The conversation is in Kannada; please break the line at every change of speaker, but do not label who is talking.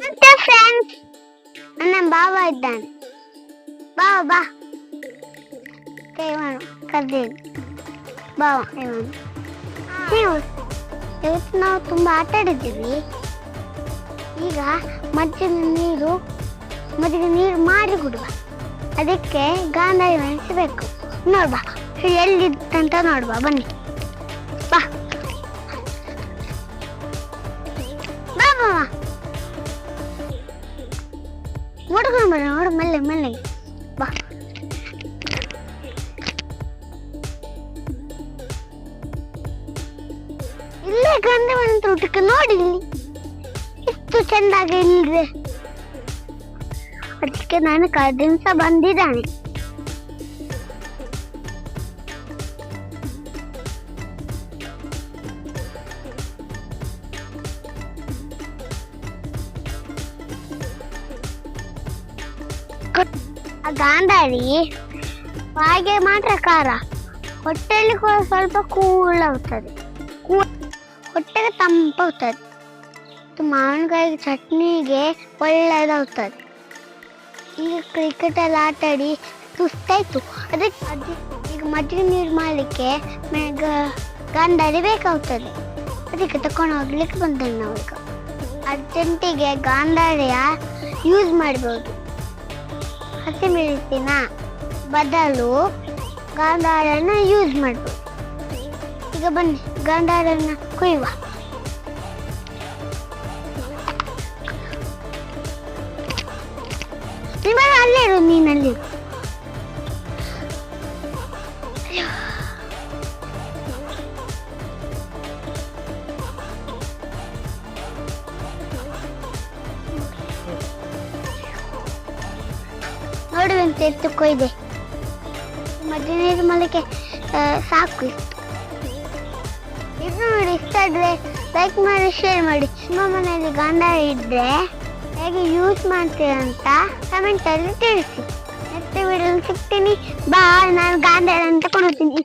ಮತ್ತೆ ಫ್ರೆಂಡ್ಸ್ ನನ್ನ ಬಾವ ಇದ್ದಾನೆ. ಬಾ. ಬಾ ಕೈವಾಣ ಕರ್ದೇನು ಬಾವ ನೀವು, ಇವತ್ತು ನಾವು ತುಂಬ ಆಟ ಆಡಿದ್ದೀವಿ. ಈಗ ಮಜ್ಜಿನ ನೀರು, ಮಜ್ಜಿಗೆ ನೀರು ಮಾಡಿ ಕೊಡುವ. ಅದಕ್ಕೆ ಗಾಂಧಾರಿ ಮೆಣಸಬೇಕು ನೋಡ್ಬಾ, ಎಲ್ಲಿದ್ದಂತ ನೋಡ್ಬಾ, ಬನ್ನಿ. ಬಾ. ನೋಡ್ಕೊಂಡು ಬರ ನೋಡು, ಮೆಲ್ಲೆ ಮೆಲ್ಲೆ. ಬಾ. ಇಲ್ಲೇ ಗಂಧ ಬಂತು ಊಟಕ್ಕೆ ನೋಡಿ ಇಲ್ಲಿ. ಎಷ್ಟು ಚೆಂದಾಗಿ ಇಲ್ಲಿದೆ ಅದಕ್ಕೆ ನಾನು ಕದಿನ್ಸ ಬಂದಿದ್ದಾನೆ. ಗಾಂಧಾರಿ ಹಾಗೆ ಮಾತ್ರ ಖಾರ. ಹೊಟ್ಟೆಯಲ್ಲಿ ಕೂಡ ಸ್ವಲ್ಪ ಕೂಲ್ ಕೂ- ಹೊಟ್ಟೆಗೆ ತಂಪಾಗ್ತದೆ ಮಾವಿನಕಾಯಿ ಚಟ್ನಿಗೆ ಒಳ್ಳೇದಾಗ್ತದೆ. ಈಗ ಕ್ರಿಕೆಟ್ ಎಲ್ಲ ಆಟ ಆಡಿ ಸುಸ್ತಾಯ್ತು. ಅದಕ್ಕೆ ಅದಕ್ಕೆ ಈಗ ಮಜ್ಜಿಗೆ ನೀರು ಮಾಡಲಿಕ್ಕೆ ಗಾಂಧಾರಿ ಬೇಕಾಗ್ತದೆ. ಅದಕ್ಕೆ ತಕೊಂಡು ಹೋಗ್ಲಿಕ್ಕೆ ಬಂದಿಲ್ಲ ನಾವು ಈಗ ಅರ್ಜೆಂಟಿಗೆ ಗಾಂಧಾರಿಯ ಯೂಸ್ ಮಾಡ್ಬೋದು. ಹಸಿಮೆಣಸಿನ ಬದಲು ಗಾಂಧಾರನ ಯೂಸ್ ಮಾಡಬೇಕು. ಈಗ ಬನ್ನಿ ಗಾಂಧಾರನ ಕುಯ್ಯುವ. ನಿಮ್ಮ ಅಲ್ಲೇ ಇರು ನೀನಲ್ಲಿ ನೋಡುವಂತ ಎತ್ತು ಕೊಯ್ದೆ ಮಧ್ಯ ನೀರು ಮಲಕ್ಕೆ ಸಾಕು. ಇದು ನೋಡಿ, ಇಷ್ಟ ಆದ್ರೆ ಲೈಕ್ ಮಾಡಿ ಶೇರ್ ಮಾಡಿ. ನಿಮ್ಮ ಮನೆಯಲ್ಲಿ ಗಂಡ ಇದ್ರೆ ಹೇಗೆ ಯೂಸ್ ಮಾಡ್ತೀರಾ ಅಂತ ಕಮೆಂಟ್ ಅಲ್ಲಿ ತಿಳಿಸಿ. ಮತ್ತೆ ವಿಡಿಯೋ ಸಿಗ್ತೀನಿ. ಬಾ ನಾನು ಗಾಂಧಾರ ಅಂತ ಕೊಡ್ತೀನಿ